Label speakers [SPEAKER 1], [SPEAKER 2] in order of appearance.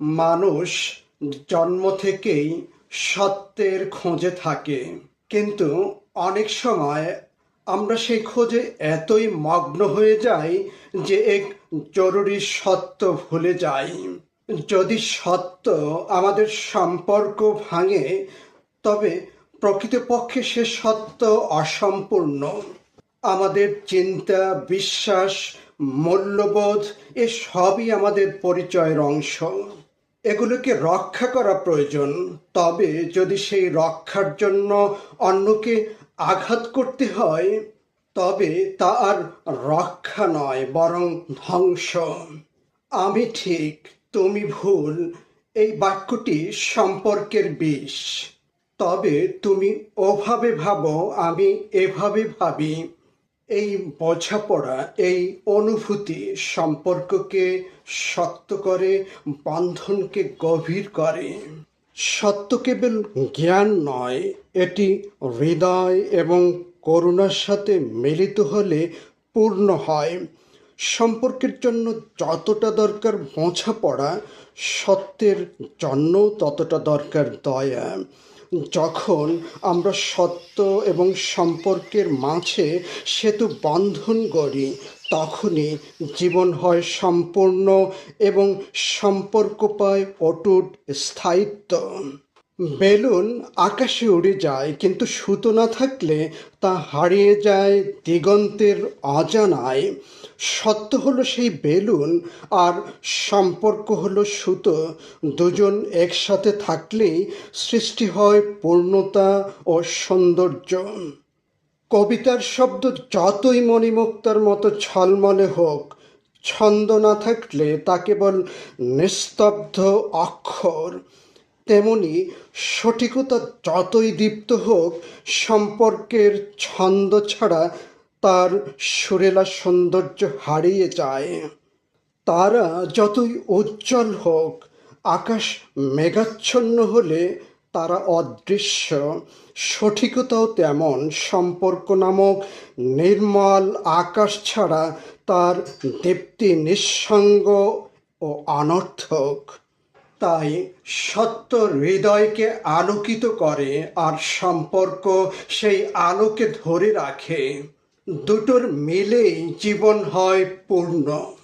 [SPEAKER 1] মানুষ জন্ম থেকেই সত্যের খোঁজে থাকে। কিন্তু অনেক সময় আমরা সেই খোঁজে এতই মগ্ন হয়ে যাই যে এক জরুরি সত্য ভুলে যাই। যদি সত্য আমাদের সম্পর্ক ভাঙে, তবে প্রকৃতপক্ষে সে সত্য অসম্পূর্ণ। আমাদের চিন্তা, বিশ্বাস মূল্যবোধ এ সবই আমাদের পরিচয়ের অংশ। এগুলোকে রক্ষা করা প্রয়োজন। তবে যদি সেই রক্ষার জন্য অন্যকে আঘাত করতে হয়, তবে তা আর রক্ষা নয়, বরং ধ্বংস। আমি ঠিক, তুমি ভুল, এই বাক্যটি সম্পর্কের বিষ। তবে তুমি ওভাবে ভাবো, আমি এভাবে ভাবি। এই বোঝাপড়া, এই অনুভূতি সম্পর্ককে শক্ত করে, বন্ধনকে গভীর করে। সত্য কেবল জ্ঞান নয়, এটি হৃদয় এবং করুণার সাথে মিলিত হলে পূর্ণ হয়। সম্পর্কের জন্য যতটা দরকার বোঝাপড়া, সত্যের জন্য ততটা দরকার দয়া। যখন আমরা সত্য এবং সম্পর্কের মাঝে সেতু বন্ধন করি তখনই জীবন হয় সম্পূর্ণ এবং সম্পর্ক পায় অটুট স্থায়িত্ব। বেলুন আকাশে উড়ে যায়, কিন্তু সুতো না থাকলে তা হারিয়ে যায় দিগন্তের অজানায়। সত্য হলো সেই বেলুন আর সম্পর্ক হলো সুতো। দুজন একসাথে থাকলেই সৃষ্টি হয় পূর্ণতা ও সৌন্দর্য। কবিতার শব্দ যতই মণিমুক্তার মতো ছলমলে হোক, ছন্দ না থাকলে তা কেবল নিস্তব্ধ অক্ষর। তেমনি সঠিকতা যতই দীপ্ত হোক, সম্পর্কের ছন্দ ছাড়া তার সুরেলা সৌন্দর্য হারিয়ে যায়। তারা যতই উজ্জ্বল হোক, আকাশ মেঘাচ্ছন্ন হলে তারা অদৃশ্য। সঠিকতাও তেমন, সম্পর্ক নামক নির্মল আকাশ ছাড়া তার দীপ্তি নিঃসঙ্গ ও অনর্থক। তাই সত্য হৃদয়কে আলোকিত করে আর সম্পর্ক সেই আলোকে ধরে রাখে। দুটোর মিলেই জীবন হয় পূর্ণ।